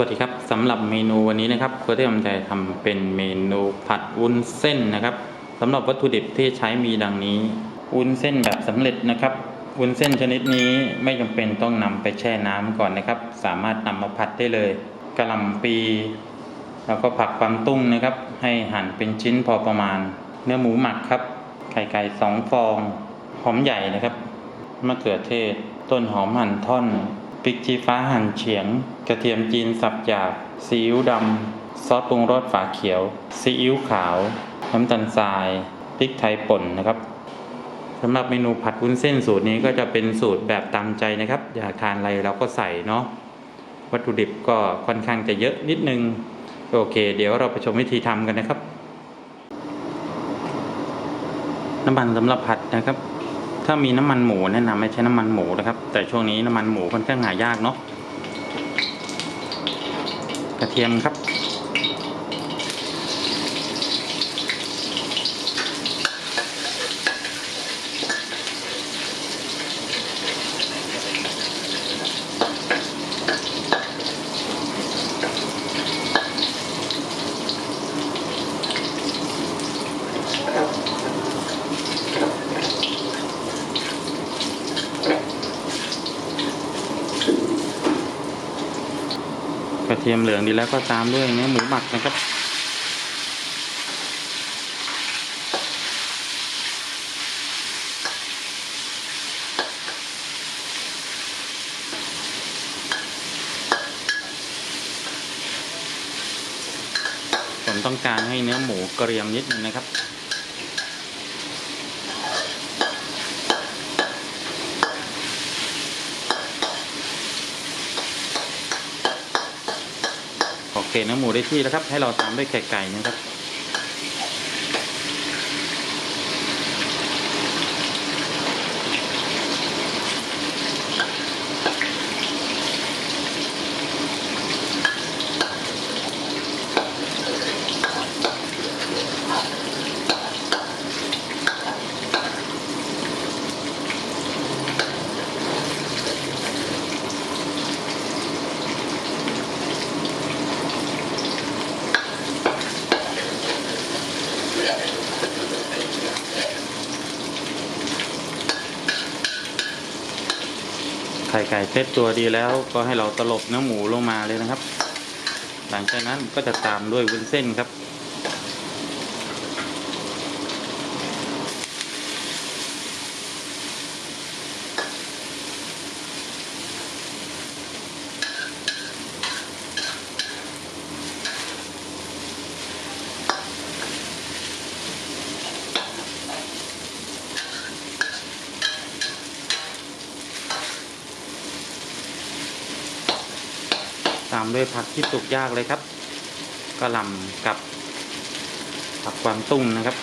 วัสดีครับสำหรับเมนูวันนี้นะครับก็ได้ทำใจทำเป็นเมนูผัดวุ้นเส้นนะครับสำหรับวัตถุดิบที่ใช้มีดังนี้ วุ้นเส้นแบบสำเร็จนะครับ วุ้นเส้นชนิดนี้ไม่จำเป็นต้องนำไปแช่น้ำก่อนนะครับ สามารถนำมาผัดได้เลยกระหล่ำปี แล้วก็ผักความตุ้งนะครับ ให้หั่นเป็นชิ้นพอประมาณ เนื้อหมูหมักครับ ไข่ไก่สองฟอง หอมใหญ่นะครับมะเขือเทศ ต้นหอมหั่นท่อน พริกชี้ฟ้าหั่นเฉียง กระเทียมจีนสับหยาบซีอิ๊วดำ ซอสปรุงรสฝาเขียว ซีอิ๊วขาว น้ำตาลทรายพริกไทยป่นนะครับสำหรับเมนูผัดวุ้นเส้นสูตรนี้ก็จะเป็นสูตรแบบตามใจนะครับ อยากทานอะไรเราก็ใส่เนาะวัตถุดิบก็ค่อนข้างจะเยอะนิดนึง โอเค เดี๋ยวเราไปชมวิธีทำกันนะครับ น้ำมันสำหรับผัดนะครับ ถ้ามีน้ำมันหมูแนะนำไม่ใช้น้ำมันหมูนะครับ แต่ช่วงนี้น้ำมันหมูค่อนข้างหายากเนาะกระเทียมครับ กระเทียมเหลืองดีแล้วก็ตามด้วยเนื้อหมูหมักนะครับ ผมต้องการให้เนื้อหมูเกรียมนิดนึงนะครับ โอเคเนื้อหมูได้ที่แล้วครับ ให้เราตามด้วยไก่ไก่นะครับ ไข่ไก่เซตตัวดีแล้วก็ให้เราตลบเนื้อหมูลงมาเลยนะครับ หลังจากนั้นก็จะตามด้วยวุ้นเส้นครับ ตามด้วยผักที่สุกยากเลยครับกระหล่ำกับผักกวางตุ้งนะครับ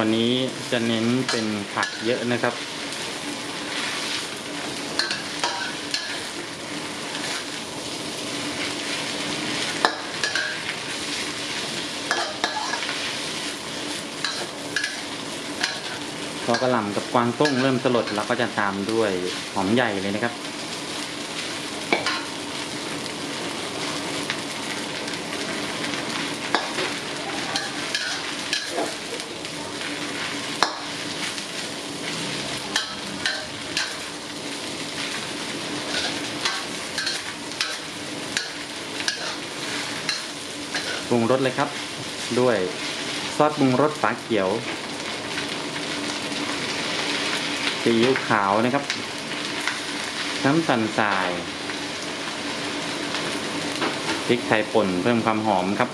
วันนี้จะเน้นเป็นผักเยอะนะครับ พอกระหล่ำกับกวางตุ้งเริ่มสลดเราก็จะตามด้วยหอมใหญ่เลยนะครับ รุงรสเลยครับ ด้วยซอสปรุงรสฝาเขียวซีอิ๊วขาวนะครับ น้ำตาลทรายพริกไทยป่นเพิ่มความหอมครับ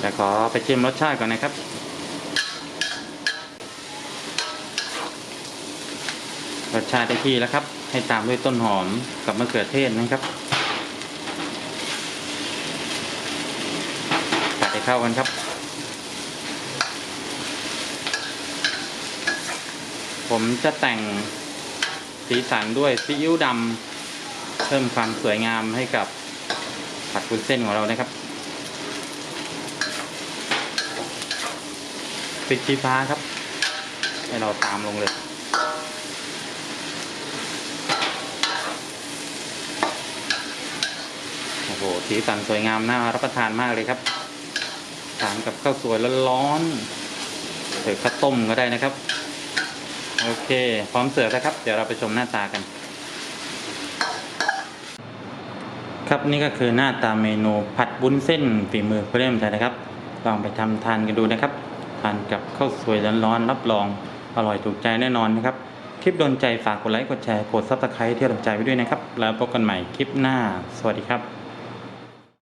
แต่ขอไปชิมรสชาติก่อนนะครับ รสชาติได้ที่แล้วครับ ให้ตามด้วยต้นหอมกับมะเขือเทศนะครับผัเข้ากันครับ ผมจะแต่งสีสันด้วยซีอิ๊วดำเพิ่มความสวยงามให้กับผัดวุ้นเส้นของเรานะครับปิดชีฟ้าครับ ให้เราตามลงเลย อ้โหสีสันสวยงามน่ารับประทานมากเลยครับทานกับข้าวสวยร้อนๆหรือข้าวต้มก็ได้นะครับ โอเค พร้อมเสิร์ฟแล้วครับ เดี๋ยวเราไปชมหน้าตากัน ครับนี่ก็คือหน้าตาเมนูผัดวุ้นเส้นฝีมือเพื่อนใจนะครับ ลองไปทำทานกันดูนะครับ ทานกับข้าวสวยร้อนๆรับรองอร่อยถูกใจแน่นอนนะครับคลิปโดนใจฝากกดไลค์ กดแชร์ กดซับสไครต์ที่เราใจไว้ด้วยนะครับ แล้วพบกันใหม่คลิปหน้า สวัสดีครับ